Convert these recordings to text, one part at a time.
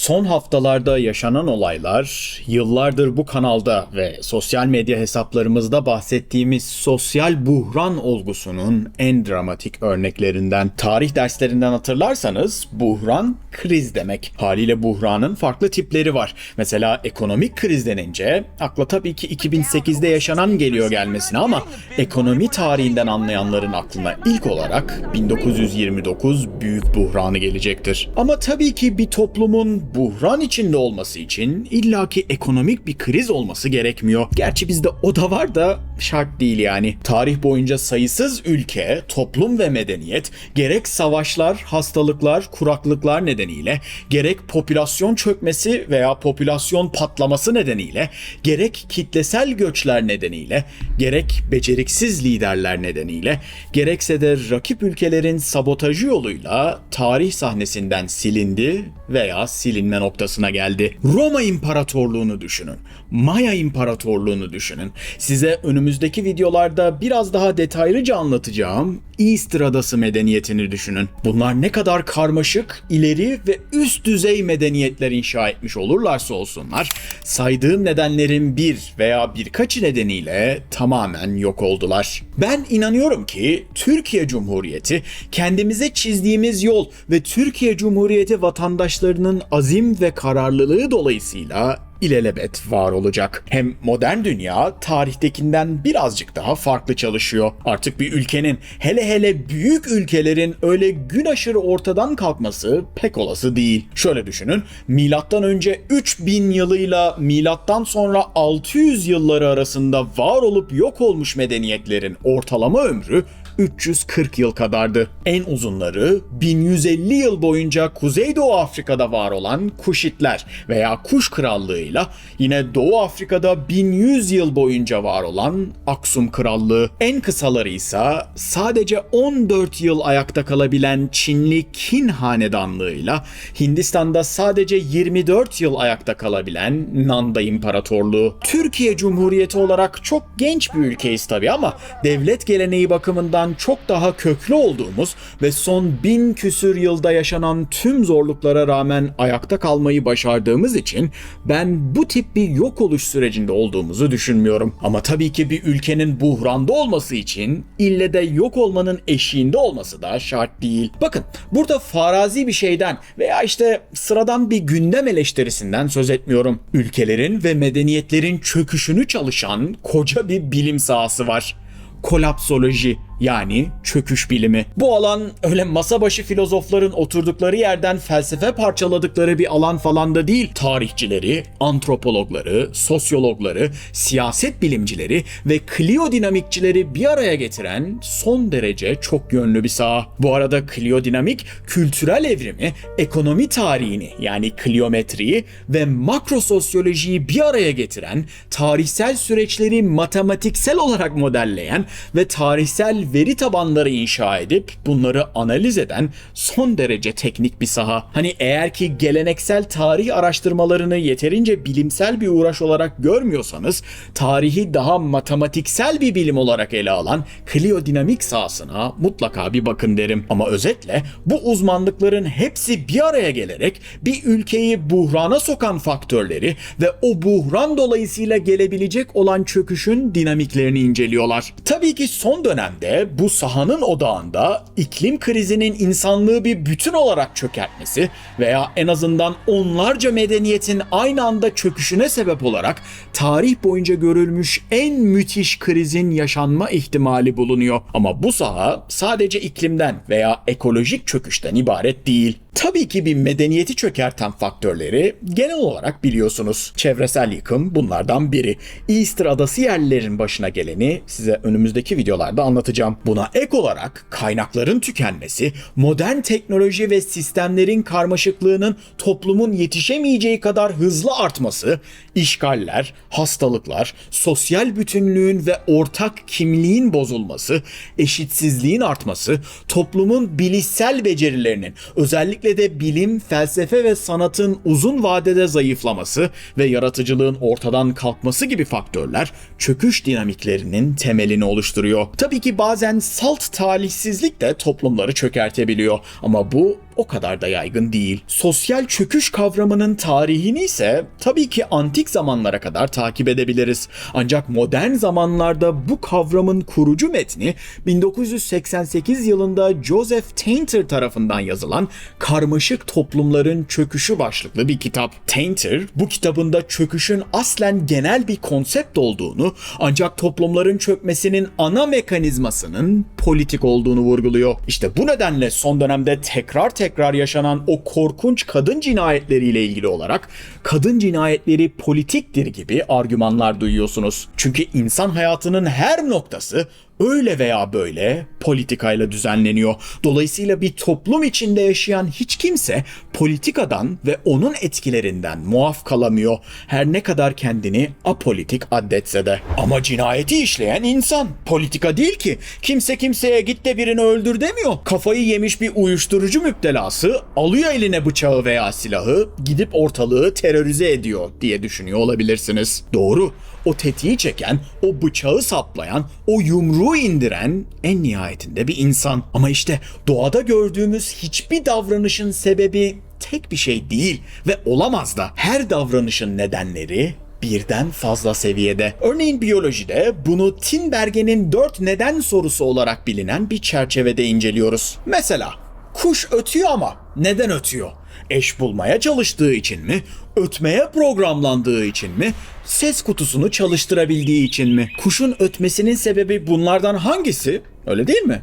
Son haftalarda yaşanan olaylar, yıllardır bu kanalda ve sosyal medya hesaplarımızda bahsettiğimiz sosyal buhran olgusunun en dramatik örneklerinden. Tarih derslerinden hatırlarsanız buhran kriz demek. Haliyle buhranın farklı tipleri var. Mesela ekonomik kriz denince akla tabii ki 2008'de yaşanan geliyor gelmesine ama ekonomi tarihinden anlayanların aklına ilk olarak 1929 büyük buhranı gelecektir. Ama tabii ki bir toplumun buhran içinde olması için illaki ekonomik bir kriz olması gerekmiyor. Gerçi bizde o da var da şart değil yani. Tarih boyunca sayısız ülke, toplum ve medeniyet gerek savaşlar, hastalıklar, kuraklıklar nedeniyle, gerek popülasyon çökmesi veya popülasyon patlaması nedeniyle, gerek kitlesel göçler nedeniyle, gerek beceriksiz liderler nedeniyle, gerekse de rakip ülkelerin sabotajı yoluyla tarih sahnesinden silindi veya silinme noktasına geldi. Roma İmparatorluğunu düşünün. Maya İmparatorluğunu düşünün. Size önümüzdeki videolarda biraz daha detaylıca anlatacağım Easter Adası medeniyetini düşünün. Bunlar ne kadar karmaşık, ileri ve üst düzey medeniyetler inşa etmiş olurlarsa olsunlar, saydığım nedenlerin bir veya birkaçı nedeniyle tamamen yok oldular. Ben inanıyorum ki Türkiye Cumhuriyeti kendimize çizdiğimiz yol ve Türkiye Cumhuriyeti vatandaşlarının azim ve kararlılığı dolayısıyla ilelebet var olacak. Hem modern dünya tarihtekinden birazcık daha farklı çalışıyor. Artık bir ülkenin hele hele büyük ülkelerin öyle gün aşırı ortadan kalkması pek olası değil. Şöyle düşünün. Milattan önce 3000 yılıyla milattan sonra 600 yılları arasında var olup yok olmuş medeniyetlerin ortalama ömrü 340 yıl kadardı. En uzunları 1150 yıl boyunca Kuzeydoğu Afrika'da var olan Kuşitler veya Kuş Krallığı'yla yine Doğu Afrika'da 1100 yıl boyunca var olan Aksum Krallığı. En kısaları ise sadece 14 yıl ayakta kalabilen Çinli Qin Hanedanlığı'yla Hindistan'da sadece 24 yıl ayakta kalabilen Nanda İmparatorluğu. Türkiye Cumhuriyeti olarak çok genç bir ülkeyiz tabi ama devlet geleneği bakımından çok daha köklü olduğumuz ve son bin küsür yılda yaşanan tüm zorluklara rağmen ayakta kalmayı başardığımız için ben bu tip bir yok oluş sürecinde olduğumuzu düşünmüyorum. Ama tabii ki bir ülkenin buhranda olması için ille de yok olmanın eşiğinde olması da şart değil. Bakın burada farazi bir şeyden veya işte sıradan bir gündem eleştirisinden söz etmiyorum. Ülkelerin ve medeniyetlerin çöküşünü çalışan koca bir bilim sahası var kolapsoloji yani çöküş bilimi. Bu alan öyle masa başı filozofların oturdukları yerden felsefe parçaladıkları bir alan falan da değil. Tarihçileri, antropologları, sosyologları, siyaset bilimcileri ve kliyodinamikçileri bir araya getiren son derece çok yönlü bir saha. Bu arada kliyodinamik kültürel evrimi, ekonomi tarihini yani kliyometriyi ve makrososyolojiyi bir araya getiren, tarihsel süreçleri matematiksel olarak modelleyen ve tarihsel veri tabanları inşa edip bunları analiz eden son derece teknik bir saha. Hani eğer ki geleneksel tarih araştırmalarını yeterince bilimsel bir uğraş olarak görmüyorsanız tarihi daha matematiksel bir bilim olarak ele alan kliyodinamik sahasına mutlaka bir bakın derim. Ama özetle bu uzmanlıkların hepsi bir araya gelerek bir ülkeyi buhrana sokan faktörleri ve o buhran dolayısıyla gelebilecek olan çöküşün dinamiklerini inceliyorlar. Tabii ki son dönemde bu sahanın odağında iklim krizinin insanlığı bir bütün olarak çökertmesi veya en azından onlarca medeniyetin aynı anda çöküşüne sebep olarak tarih boyunca görülmüş en müthiş krizin yaşanma ihtimali bulunuyor. Ama bu saha sadece iklimden veya ekolojik çöküşten ibaret değil. Tabii ki bir medeniyeti çökerten faktörleri genel olarak biliyorsunuz. Çevresel yıkım bunlardan biri. Easter adası yerlilerin başına geleni size önümüzdeki videolarda anlatacağım. Buna ek olarak kaynakların tükenmesi, modern teknoloji ve sistemlerin karmaşıklığının toplumun yetişemeyeceği kadar hızlı artması, işgaller, hastalıklar, sosyal bütünlüğün ve ortak kimliğin bozulması, eşitsizliğin artması, toplumun bilişsel becerilerinin özellikle de bilim, felsefe ve sanatın uzun vadede zayıflaması ve yaratıcılığın ortadan kalkması gibi faktörler çöküş dinamiklerinin temelini oluşturuyor. Tabii ki bazen salt talihsizlik de toplumları çökertebiliyor ama bu o kadar da yaygın değil. Sosyal çöküş kavramının tarihini ise tabii ki antik zamanlara kadar takip edebiliriz. Ancak modern zamanlarda bu kavramın kurucu metni 1988 yılında Joseph Tainter tarafından yazılan Karmaşık Toplumların Çöküşü başlıklı bir kitap. Tainter bu kitabında çöküşün aslen genel bir konsept olduğunu ancak toplumların çökmesinin ana mekanizmasının politik olduğunu vurguluyor. İşte bu nedenle son dönemde tekrar tekrar yaşanan o korkunç kadın cinayetleriyle ilgili olarak kadın cinayetleri politiktir gibi argümanlar duyuyorsunuz. Çünkü insan hayatının her noktası öyle veya böyle politikayla düzenleniyor. Dolayısıyla bir toplum içinde yaşayan hiç kimse politikadan ve onun etkilerinden muaf kalamıyor. Her ne kadar kendini apolitik addetse de. Ama cinayeti işleyen insan. Politika değil ki. Kimse kimseye git de birini öldür demiyor. Kafayı yemiş bir uyuşturucu müptelası alıyor eline bıçağı veya silahı gidip ortalığı terörize ediyor diye düşünüyor olabilirsiniz. Doğru. O tetiği çeken, o bıçağı saplayan, o yumruğu indiren en nihayetinde bir insan. Ama işte doğada gördüğümüz hiçbir davranışın sebebi tek bir şey değil ve olamaz da. Her davranışın nedenleri birden fazla seviyede. Örneğin biyolojide bunu Tinbergen'in 4 neden sorusu olarak bilinen bir çerçevede inceliyoruz. Mesela kuş ötüyor ama neden ötüyor? Eş bulmaya çalıştığı için mi? Ötmeye programlandığı için mi? Ses kutusunu çalıştırabildiği için mi? Kuşun ötmesinin sebebi bunlardan hangisi? Öyle değil mi?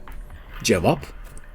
Cevap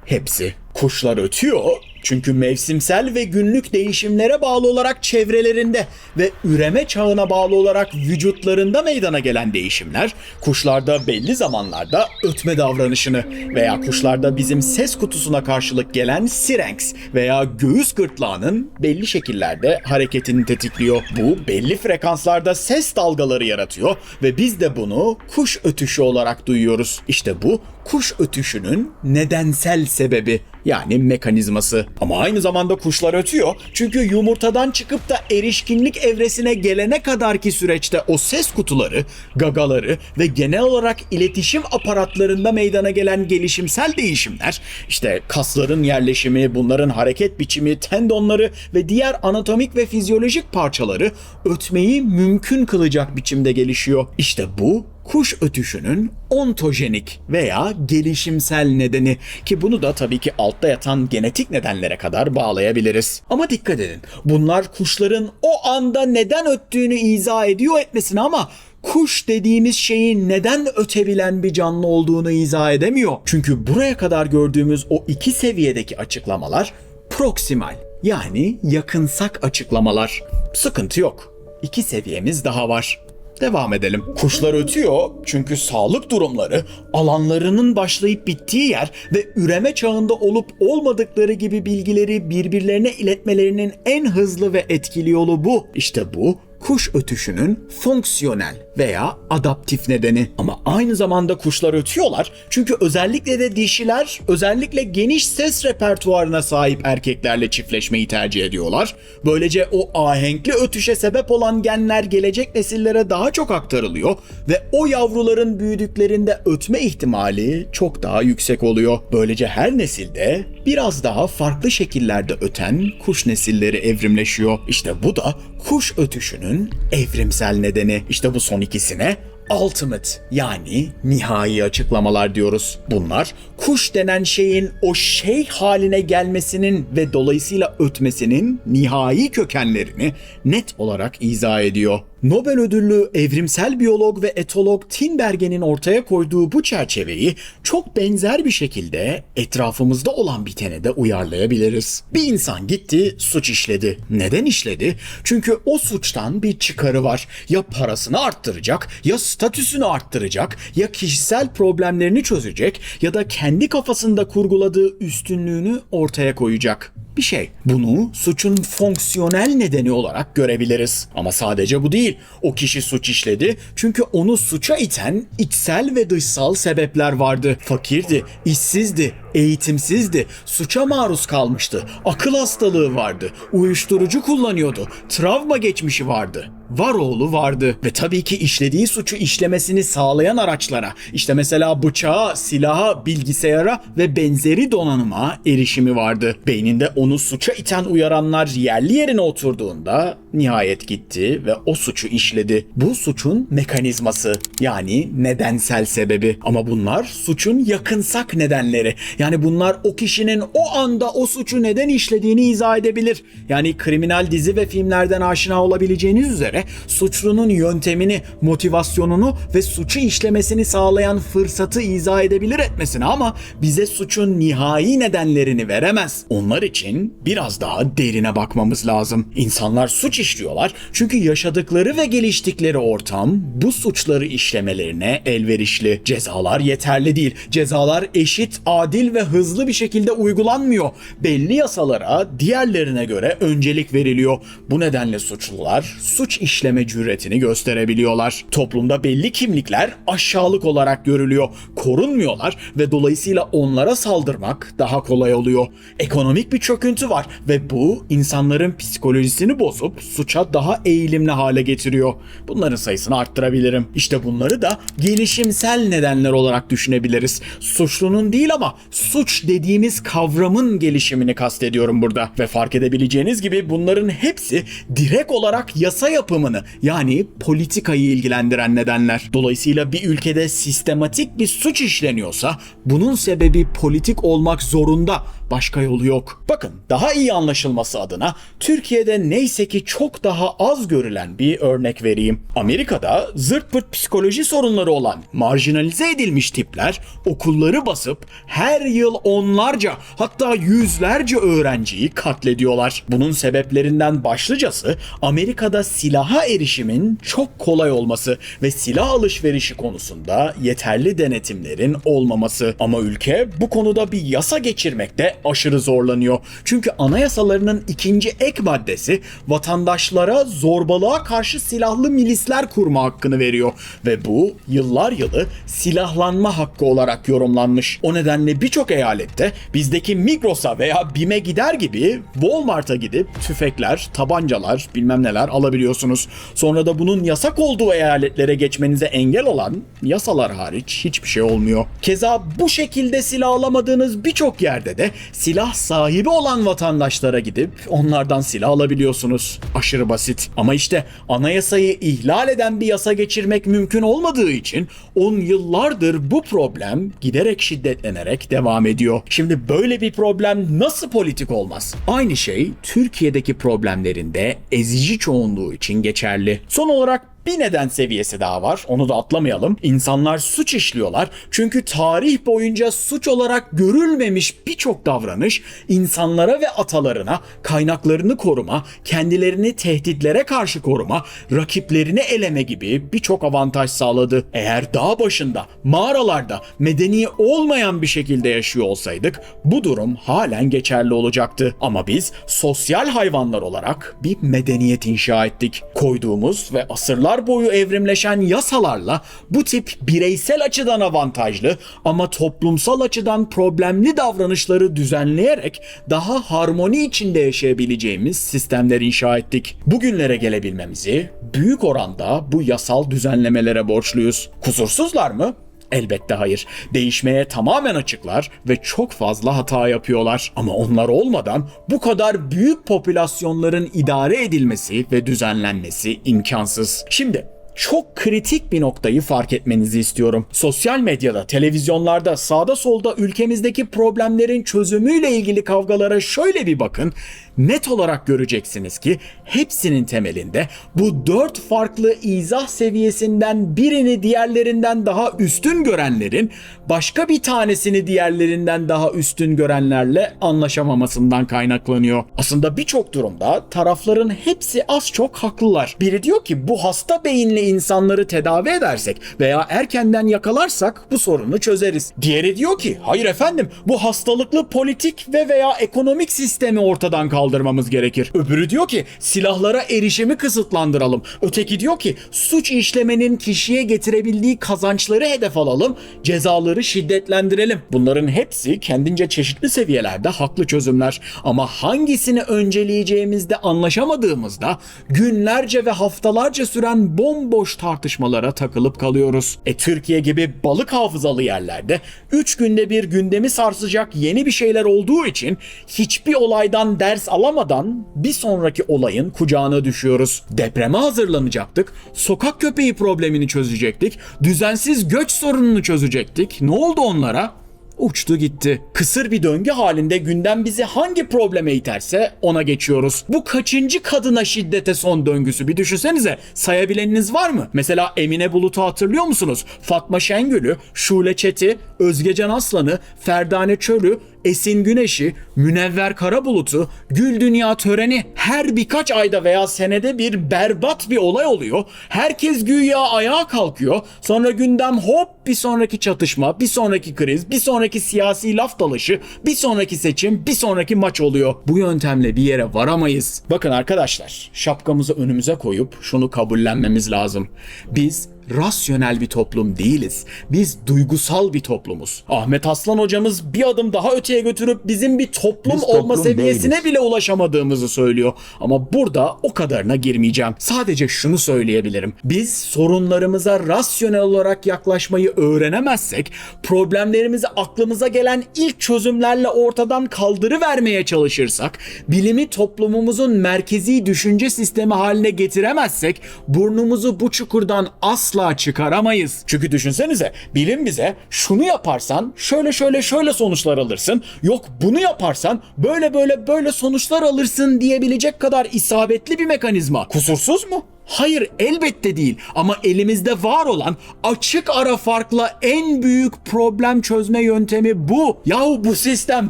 hepsi. Kuşlar ötüyor çünkü mevsimsel ve günlük değişimlere bağlı olarak çevrelerinde ve üreme çağına bağlı olarak vücutlarında meydana gelen değişimler kuşlarda belli zamanlarda ötme davranışını veya kuşlarda bizim ses kutusuna karşılık gelen sirenks veya göğüs gırtlağının belli şekillerde hareketini tetikliyor. Bu belli frekanslarda ses dalgaları yaratıyor ve biz de bunu kuş ötüşü olarak duyuyoruz. İşte bu kuş ötüşünün nedensel sebebi yani mekanizması. Ama aynı zamanda kuşlar ötüyor. Çünkü yumurtadan çıkıp da erişkinlik evresine gelene kadarki süreçte o ses kutuları, gagaları ve genel olarak iletişim aparatlarında meydana gelen gelişimsel değişimler, işte kasların yerleşimi, bunların hareket biçimi, tendonları ve diğer anatomik ve fizyolojik parçaları ötmeyi mümkün kılacak biçimde gelişiyor. İşte bu kuş ötüşünün ontojenik veya gelişimsel nedeni ki bunu da tabii ki altta yatan genetik nedenlere kadar bağlayabiliriz. Ama dikkat edin bunlar kuşların o anda neden öttüğünü izah ediyor etmesine ama kuş dediğimiz şeyin neden ötebilen bir canlı olduğunu izah edemiyor. Çünkü buraya kadar gördüğümüz o iki seviyedeki açıklamalar proksimal yani yakınsak açıklamalar. Sıkıntı yok. İki seviyemiz daha var. Devam edelim. Kuşlar ötüyor çünkü sağlık durumları, alanlarının başlayıp bittiği yer ve üreme çağında olup olmadıkları gibi bilgileri birbirlerine iletmelerinin en hızlı ve etkili yolu bu. İşte bu kuş ötüşünün fonksiyonel veya adaptif nedeni. Ama aynı zamanda kuşlar ötüyorlar çünkü özellikle de dişiler özellikle geniş ses repertuarına sahip erkeklerle çiftleşmeyi tercih ediyorlar. Böylece o ahenkli ötüşe sebep olan genler gelecek nesillere daha çok aktarılıyor ve o yavruların büyüdüklerinde ötme ihtimali çok daha yüksek oluyor. Böylece her nesilde biraz daha farklı şekillerde öten kuş nesilleri evrimleşiyor. İşte bu da kuş ötüşünün evrimsel nedeni. İşte bu son ikisine ultimate yani nihai açıklamalar diyoruz. Bunlar kuş denen şeyin o şey haline gelmesinin ve dolayısıyla ötmesinin nihai kökenlerini net olarak izah ediyor. Nobel ödüllü evrimsel biyolog ve etolog Tinbergen'in ortaya koyduğu bu çerçeveyi çok benzer bir şekilde etrafımızda olan bitene de uyarlayabiliriz. Bir insan gitti, suç işledi. Neden işledi? Çünkü o suçtan bir çıkarı var. Ya parasını arttıracak, ya statüsünü arttıracak, ya kişisel problemlerini çözecek ya da kendi kafasında kurguladığı üstünlüğünü ortaya koyacak bir şey. Bunu suçun fonksiyonel nedeni olarak görebiliriz. Ama sadece bu değil. O kişi suç işledi çünkü onu suça iten içsel ve dışsal sebepler vardı. Fakirdi, işsizdi, eğitimsizdi, suça maruz kalmıştı, akıl hastalığı vardı, uyuşturucu kullanıyordu, travma geçmişi vardı. Var oğlu vardı ve tabii ki işlediği suçu işlemesini sağlayan araçlara, işte mesela bıçağa, silaha, bilgisayara ve benzeri donanıma erişimi vardı. Beyninde onu suça iten uyaranlar yerli yerine oturduğunda nihayet gitti ve o suçu işledi. Bu suçun mekanizması yani nedensel sebebi. Ama bunlar suçun yakınsak nedenleri. Yani bunlar o kişinin o anda o suçu neden işlediğini izah edebilir. Yani kriminal dizi ve filmlerden aşina olabileceğiniz üzere suçlunun yöntemini, motivasyonunu ve suçu işlemesini sağlayan fırsatı izah edebilir etmesine ama bize suçun nihai nedenlerini veremez. Onlar için biraz daha derine bakmamız lazım. İnsanlar suç işliyorlar çünkü yaşadıkları ve geliştikleri ortam bu suçları işlemelerine elverişli. Cezalar yeterli değil. Cezalar eşit, adil ve hızlı bir şekilde uygulanmıyor. Belli yasalara diğerlerine göre öncelik veriliyor. Bu nedenle suçlular suç işleme cüretini gösterebiliyorlar. Toplumda belli kimlikler aşağılık olarak görülüyor. Korunmuyorlar ve dolayısıyla onlara saldırmak daha kolay oluyor. Ekonomik bir çöküntü var ve bu insanların psikolojisini bozup suça daha eğilimli hale getiriyor. Bunların sayısını arttırabilirim. İşte bunları da gelişimsel nedenler olarak düşünebiliriz. Suçlunun değil ama suç dediğimiz kavramın gelişimini kastediyorum burada. Ve fark edebileceğiniz gibi bunların hepsi direkt olarak yasa yapımını yani politikayı ilgilendiren nedenler. Dolayısıyla bir ülkede sistematik bir suç işleniyorsa bunun sebebi politik olmak zorunda. Başka yolu yok. Bakın daha iyi anlaşılması adına Türkiye'de neyse ki çok daha az görülen bir örnek vereyim. Amerika'da zırt pırt psikoloji sorunları olan marjinalize edilmiş tipler okulları basıp her yıl onlarca hatta yüzlerce öğrenciyi katlediyorlar. Bunun sebeplerinden başlıcası Amerika'da silaha erişimin çok kolay olması ve silah alışverişi konusunda yeterli denetimlerin olmaması. Ama ülke bu konuda bir yasa geçirmekte aşırı zorlanıyor. Çünkü anayasalarının ikinci ek maddesi vatandaşlara zorbalığa karşı silahlı milisler kurma hakkını veriyor. Ve bu yıllar yılı silahlanma hakkı olarak yorumlanmış. O nedenle birçok eyalette bizdeki Migros'a veya BİM'e gider gibi Walmart'a gidip tüfekler, tabancalar bilmem neler alabiliyorsunuz. Sonra da bunun yasak olduğu eyaletlere geçmenize engel olan yasalar hariç hiçbir şey olmuyor. Keza bu şekilde silah alamadığınız birçok yerde de silah sahibi olan vatandaşlara gidip onlardan silah alabiliyorsunuz. Aşırı basit. Ama işte anayasayı ihlal eden bir yasa geçirmek mümkün olmadığı için 10 yıllardır bu problem giderek şiddetlenerek devam ediyor. Şimdi böyle bir problem nasıl politik olmaz? Aynı şey Türkiye'deki problemlerinde ezici çoğunluğu için geçerli. Son olarak bir neden seviyesi daha var. Onu da atlamayalım. İnsanlar suç işliyorlar. Çünkü tarih boyunca suç olarak görülmemiş birçok davranış insanlara ve atalarına kaynaklarını koruma, kendilerini tehditlere karşı koruma, rakiplerini eleme gibi birçok avantaj sağladı. Eğer dağ başında, mağaralarda medeni olmayan bir şekilde yaşıyor olsaydık bu durum halen geçerli olacaktı. Ama biz sosyal hayvanlar olarak bir medeniyet inşa ettik. Koyduğumuz ve asırlar yıllar boyu evrimleşen yasalarla bu tip bireysel açıdan avantajlı ama toplumsal açıdan problemli davranışları düzenleyerek daha harmoni içinde yaşayabileceğimiz sistemler inşa ettik. Bugünlere gelebilmemizi büyük oranda bu yasal düzenlemelere borçluyuz. Kusursuzlar mı? Elbette hayır. Değişmeye tamamen açıklar ve çok fazla hata yapıyorlar. Ama onlar olmadan bu kadar büyük popülasyonların idare edilmesi ve düzenlenmesi imkansız. Şimdi çok kritik bir noktayı fark etmenizi istiyorum. Sosyal medyada, televizyonlarda, sağda solda ülkemizdeki problemlerin çözümüyle ilgili kavgalara şöyle bir bakın. Net olarak göreceksiniz ki hepsinin temelinde bu dört farklı izah seviyesinden birini diğerlerinden daha üstün görenlerin başka bir tanesini diğerlerinden daha üstün görenlerle anlaşamamasından kaynaklanıyor. Aslında birçok durumda tarafların hepsi az çok haklılar. Biri diyor ki bu hasta beyinli insanları tedavi edersek veya erkenden yakalarsak bu sorunu çözeriz. Diğeri diyor ki hayır efendim bu hastalıklı politik ve veya ekonomik sistemi ortadan kaldırmalıyız kaldırmamız gerekir. Öbürü diyor ki silahlara erişimi kısıtlandıralım. Öteki diyor ki suç işlemenin kişiye getirebildiği kazançları hedef alalım, cezaları şiddetlendirelim. Bunların hepsi kendince çeşitli seviyelerde haklı çözümler. Ama hangisini önceleyeceğimizde anlaşamadığımızda günlerce ve haftalarca süren bomboş tartışmalara takılıp kalıyoruz. E Türkiye gibi balık hafızalı yerlerde 3 günde bir gündemi sarsacak yeni bir şeyler olduğu için hiçbir olaydan ders alamadan bir sonraki olayın kucağına düşüyoruz. Depreme hazırlanacaktık, sokak köpeği problemini çözecektik, düzensiz göç sorununu çözecektik. Ne oldu onlara? Uçtu gitti. Kısır bir döngü halinde gündem bizi hangi probleme iterse ona geçiyoruz. Bu kaçıncı kadına şiddete son döngüsü bir düşünsenize. Sayabileniniz var mı? Mesela Emine Bulut'u hatırlıyor musunuz? Fatma Şengül'ü, Şule Çet'i, Özgecan Aslan'ı, Ferdane Çöl'ü, Esin Güneş'i, Münevver Karabulut'u, Gül Dünya töreni her birkaç ayda veya senede bir berbat bir olay oluyor. Herkes güya ayağa kalkıyor. Sonra gündem hop bir sonraki çatışma, bir sonraki kriz, bir sonraki siyasi laf dalaşı, bir sonraki seçim, bir sonraki maç oluyor. Bu yöntemle bir yere varamayız. Bakın arkadaşlar, şapkamızı önümüze koyup şunu kabullenmemiz lazım. Biz rasyonel bir toplum değiliz. Biz duygusal bir toplumuz. Ahmet Aslan hocamız bir adım daha öteye götürüp bizim bir toplum Biz olma toplum seviyesine değiliz. bile ulaşamadığımızı söylüyor. Ama burada o kadarına girmeyeceğim. Sadece şunu söyleyebilirim. Biz sorunlarımıza rasyonel olarak yaklaşmayı öğrenemezsek problemlerimizi aklımıza gelen ilk çözümlerle ortadan kaldırıvermeye çalışırsak, bilimi toplumumuzun merkezi düşünce sistemi haline getiremezsek burnumuzu bu çukurdan asla çıkaramayız. Çünkü düşünsenize bilim bize şunu yaparsan şöyle şöyle şöyle sonuçlar alırsın. Yok bunu yaparsan böyle böyle böyle sonuçlar alırsın diyebilecek kadar isabetli bir mekanizma. Kusursuz mu? Hayır elbette değil ama elimizde var olan açık ara farkla en büyük problem çözme yöntemi bu. Yahu bu sistem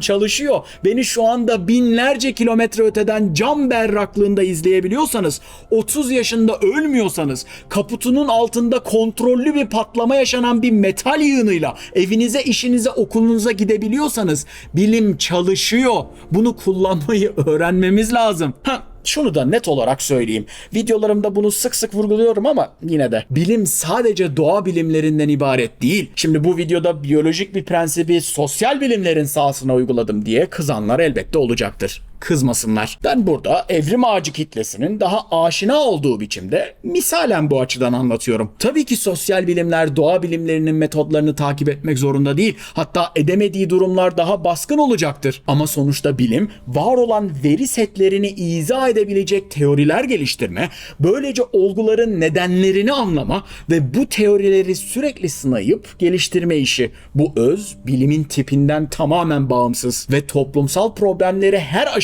çalışıyor. Beni şu anda binlerce kilometre öteden cam berraklığında izleyebiliyorsanız, 30 yaşında ölmüyorsanız, kaputunun altında kontrollü bir patlama yaşanan bir metal yığınıyla evinize, işinize, okulunuza gidebiliyorsanız bilim çalışıyor. Bunu kullanmayı öğrenmemiz lazım. Ha, şunu da net olarak söyleyeyim. Videolarımda bunu sık sık vurguluyorum ama yine de bilim sadece doğa bilimlerinden ibaret değil. Şimdi bu videoda biyolojik bir prensibi sosyal bilimlerin sahasına uyguladım diye kızanlar elbette olacaktır. Kızmasınlar. Ben burada evrim ağacı kitlesinin daha aşina olduğu biçimde misalen bu açıdan anlatıyorum. Tabii ki sosyal bilimler doğa bilimlerinin metodlarını takip etmek zorunda değil. Hatta edemediği durumlar daha baskın olacaktır. Ama sonuçta bilim var olan veri setlerini izah edebilecek teoriler geliştirme, böylece olguların nedenlerini anlama ve bu teorileri sürekli sınayıp geliştirme işi. Bu öz bilimin tipinden tamamen bağımsız ve toplumsal problemleri her aşamada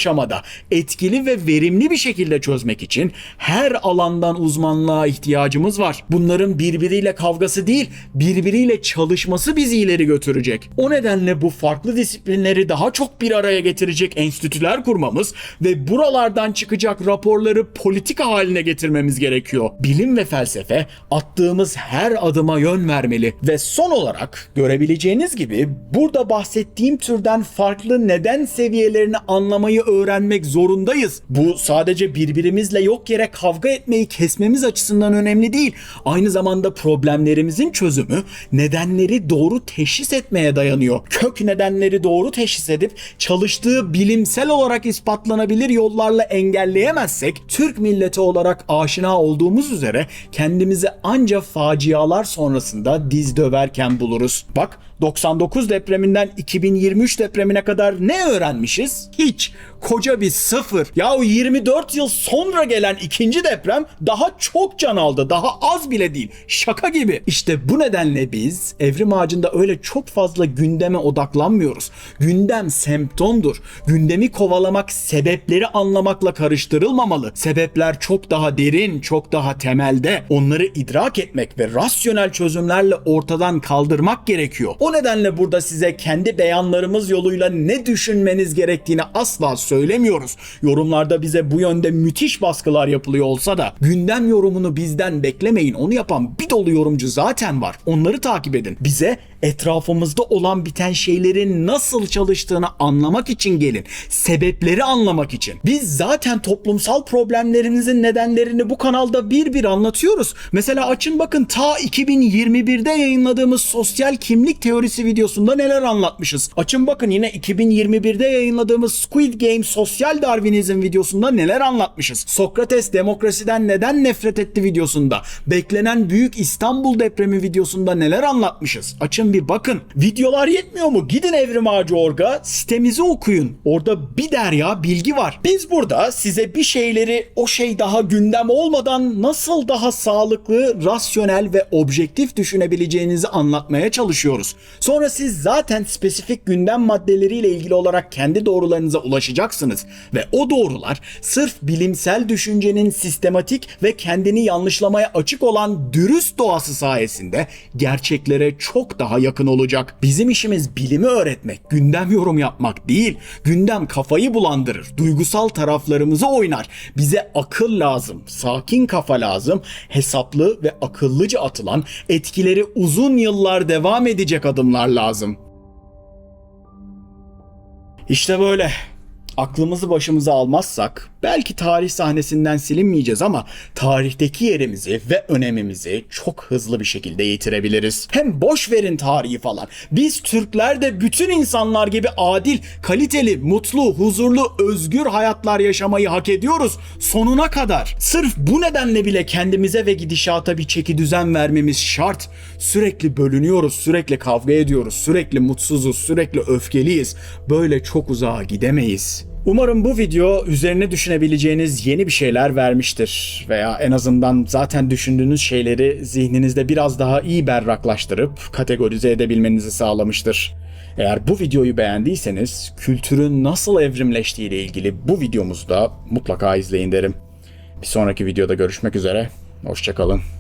etkili ve verimli bir şekilde çözmek için her alandan uzmanlığa ihtiyacımız var. Bunların birbiriyle kavgası değil, birbiriyle çalışması bizi ileri götürecek. O nedenle bu farklı disiplinleri daha çok bir araya getirecek enstitüler kurmamız ve buralardan çıkacak raporları politika haline getirmemiz gerekiyor. Bilim ve felsefe attığımız her adıma yön vermeli ve son olarak görebileceğiniz gibi burada bahsettiğim türden farklı neden seviyelerini anlamayı öğrenmek zorundayız. Bu sadece birbirimizle yok yere kavga etmeyi kesmemiz açısından önemli değil. Aynı zamanda problemlerimizin çözümü nedenleri doğru teşhis etmeye dayanıyor. Kök nedenleri doğru teşhis edip çalıştığı bilimsel olarak ispatlanabilir yollarla engelleyemezsek Türk milleti olarak aşina olduğumuz üzere kendimizi anca facialar sonrasında diz döverken buluruz. Bak 99 depreminden 2023 depremine kadar ne öğrenmişiz? Hiç. Koca bir sıfır. Yahu 24 yıl sonra gelen ikinci deprem daha çok can aldı. Daha az bile değil. Şaka gibi. İşte bu nedenle biz evrim ağacında öyle çok fazla gündeme odaklanmıyoruz. Gündem semptomdur. Gündemi kovalamak sebepleri anlamakla karıştırılmamalı. Sebepler çok daha derin, çok daha temelde. Onları idrak etmek ve rasyonel çözümlerle ortadan kaldırmak gerekiyor. O nedenle burada size kendi beyanlarımız yoluyla ne düşünmeniz gerektiğini asla söylemiyoruz. Yorumlarda bize bu yönde müthiş baskılar yapılıyor olsa da gündem yorumunu bizden beklemeyin. Onu yapan bir dolu yorumcu zaten var. Onları takip edin. Bize Etrafımızda olan biten şeylerin nasıl çalıştığını anlamak için gelin. Sebepleri anlamak için. Biz zaten toplumsal problemlerimizin nedenlerini bu kanalda bir bir anlatıyoruz. Mesela açın bakın ta 2021'de yayınladığımız sosyal kimlik teorisi videosunda neler anlatmışız. Açın bakın yine 2021'de yayınladığımız Squid Game sosyal Darwinizm videosunda neler anlatmışız. Sokrates demokrasiden neden nefret etti videosunda. Beklenen büyük İstanbul depremi videosunda neler anlatmışız. Açın bir bakın. Videolar yetmiyor mu? Gidin Evrim Ağacı Orga sitemizi okuyun. Orada bir derya bilgi var. Biz burada size bir şeyleri o şey daha gündem olmadan nasıl daha sağlıklı, rasyonel ve objektif düşünebileceğinizi anlatmaya çalışıyoruz. Sonra siz zaten spesifik gündem maddeleriyle ilgili olarak kendi doğrularınıza ulaşacaksınız ve o doğrular sırf bilimsel düşüncenin sistematik ve kendini yanlışlamaya açık olan dürüst doğası sayesinde gerçeklere çok daha yakın olacak. Bizim işimiz bilimi öğretmek, gündem yorum yapmak değil. Gündem kafayı bulandırır, duygusal taraflarımızı oynar. Bize akıl lazım, sakin kafa lazım, hesaplı ve akıllıca atılan, etkileri uzun yıllar devam edecek adımlar lazım. İşte böyle. Aklımızı başımıza almazsak belki tarih sahnesinden silinmeyeceğiz ama tarihteki yerimizi ve önemimizi çok hızlı bir şekilde yitirebiliriz. Hem boş verin tarihi falan. Biz Türkler de bütün insanlar gibi adil, kaliteli, mutlu, huzurlu, özgür hayatlar yaşamayı hak ediyoruz sonuna kadar. Sırf bu nedenle bile kendimize ve gidişata bir çeki düzen vermemiz şart. Sürekli bölünüyoruz, sürekli kavga ediyoruz, sürekli mutsuzuz, sürekli öfkeliyiz. Böyle çok uzağa gidemeyiz. Umarım bu video üzerine düşünebileceğiniz yeni bir şeyler vermiştir veya en azından zaten düşündüğünüz şeyleri zihninizde biraz daha iyi berraklaştırıp kategorize edebilmenizi sağlamıştır. Eğer bu videoyu beğendiyseniz kültürün nasıl evrimleştiği ile ilgili bu videomuzu da mutlaka izleyin derim. Bir sonraki videoda görüşmek üzere. Hoşçakalın.